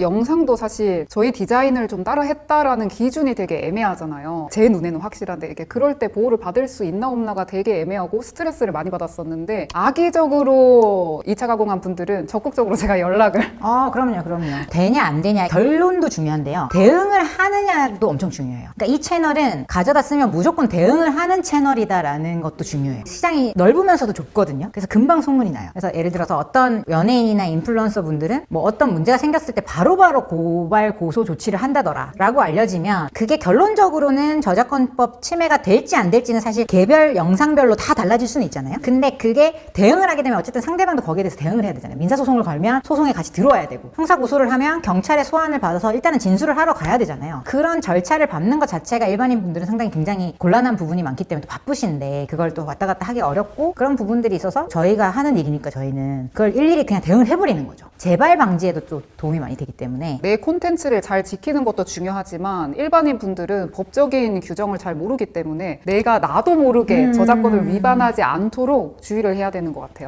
영상도 사실 저희 디자인을 좀 따라 했다라는 기준이 되게 애매하잖아요. 제 눈에는 확실한데 이게 그럴 때 보호를 받을 수 있나 없나가 되게 애매하고 스트레스를 많이 받았었는데 악의적으로 2차 가공한 분들은 적극적으로 제가 연락을 어, 그럼요, 그럼요. 되냐, 안 되냐, 결론도 중요한데요. 대응을 하느냐도 엄청 중요해요. 그러니까 이 채널은 가져다 쓰면 무조건 대응을 하는 채널이다라는 것도 중요해요. 시장이 넓으면서도 좁거든요. 그래서 금방 소문이 나요. 그래서 예를 들어서 어떤 연예인이나 인플루언서 분들은 뭐 어떤 문제가 생겼을 때 바로 바로 고발, 고소 조치를 한다더라 라고 알려지면 그게 결론적으로는 저작권법 침해가 될지 안 될지는 사실 개별 영상별로 다 달라질 수는 있잖아요. 근데 그게 대응을 하게 되면 어쨌든 상대방도 거기에 대해서 대응을 해야 되잖아요. 민사소송을 걸면 소송에 같이 들어와야 되고 형사고소를 하면 경찰의 소환을 받아서 일단은 진술을 하러 가야 되잖아요. 그런 절차를 밟는 것 자체가 일반인 분들은 상당히 굉장히 곤란한 부분이 많기 때문에 또 바쁘신데 그걸 또 왔다 갔다 하기 어렵고 그런 부분들이 있어서 저희가 하는 일이니까 저희는 그걸 일일이 그냥 대응을 해버리는 거죠. 재발 방지에도 또 도움이 많이 되기 때문에 내 콘텐츠를 잘 지키는 것도 중요하지만 일반인 분들은 법적인 규정을 잘 모르기 때문에 내가 나도 모르게 음. 저작권을 위반하지 않도록 주의를 해야 되는 것 같아요.